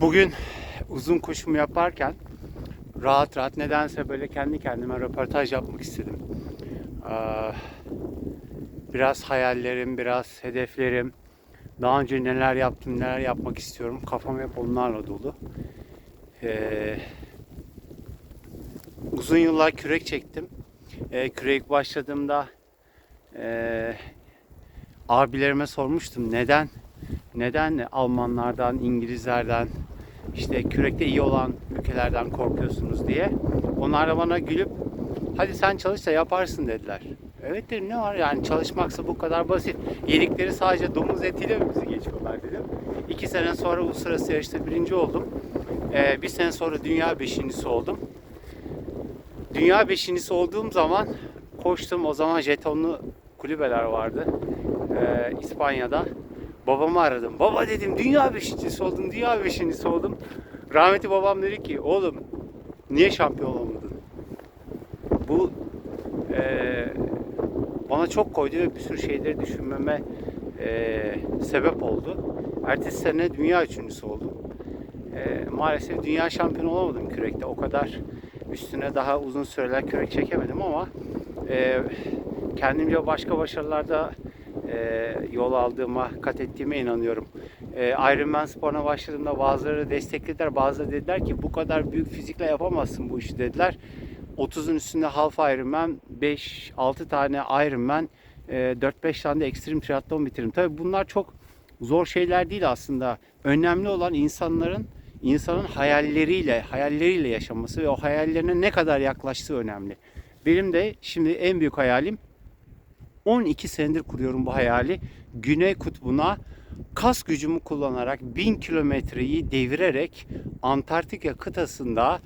Bugün uzun koşumu yaparken rahat rahat nedense böyle kendi kendime röportaj yapmak istedim. Ee, Biraz hayallerim, biraz hedeflerim, daha önce neler yaptım, neler yapmak istiyorum. Kafam hep onlarla dolu. Ee, uzun yıllar kürek çektim. Ee, kürek başladığımda ee, abilerime sormuştum neden neden Almanlardan, İngilizlerden, işte kürekte iyi olan ülkelerden korkuyorsunuz diye. Onlar da bana gülüp hadi sen çalış da yaparsın dediler. Evet dedim ne var yani çalışmaksa bu kadar basit. Yedikleri sadece domuz etiyle mi bizi geçiyorlar dedim. İki sene sonra uluslararası yarışta birinci oldum. Ee, bir sene sonra dünya beşincisi oldum. Dünya beşincisi olduğum zaman koştum. O zaman jetonlu kulübeler vardı. Ee, İspanya'da. Babamı aradım. Baba dedim dünya beşincisi oldum. Dünya beşincisi oldum. Rahmetli babam dedi ki oğlum niye şampiyon olamadın? Bu eee, bana çok koydu ve bir sürü şeyleri düşünmeme eee, sebep oldu. Ertesi sene dünya üçüncüsü oldum. Eee, maalesef dünya şampiyonu olamadım kürekte. O kadar üstüne daha uzun süreler kürek çekemedim ama eee, kendimce başka başarılarda eee, yol aldığıma, kat ettiğime inanıyorum. Eee Ironman sporuna başladığımda bazıları desteklediler, bazıları dediler ki bu kadar büyük fizikle yapamazsın bu işi dediler. 30'un üstünde half Ironman, 5-6 tane Ironman, eee, 4-5 tane de ekstrem triatlon bitirdim. Tabii bunlar çok zor şeyler değil aslında. Önemli olan insanların insanın hayalleriyle, hayalleriyle yaşaması ve o hayallerine ne kadar yaklaştığı önemli. Benim de şimdi en büyük hayalim 12 senedir kuruyorum bu hayali. Güney kutbuna kas gücümü kullanarak 1000 kilometreyi devirerek Antarktika kıtasında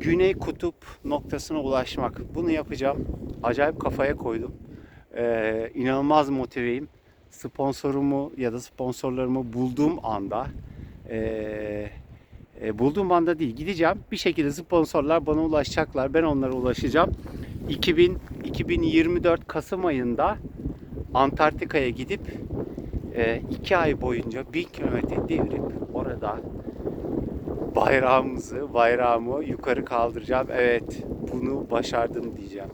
Güney kutup noktasına ulaşmak. Bunu yapacağım. Acayip kafaya koydum. Ee, inanılmaz motiveyim. Sponsorumu ya da sponsorlarımı bulduğum anda ee, e, bulduğum anda değil gideceğim. Bir şekilde sponsorlar bana ulaşacaklar. Ben onlara ulaşacağım. 2000 2024 Kasım ayında Antarktika'ya gidip e, iki ay boyunca 1000 kilometre devirip orada bayrağımızı, bayrağımı yukarı kaldıracağım. Evet, bunu başardım diyeceğim.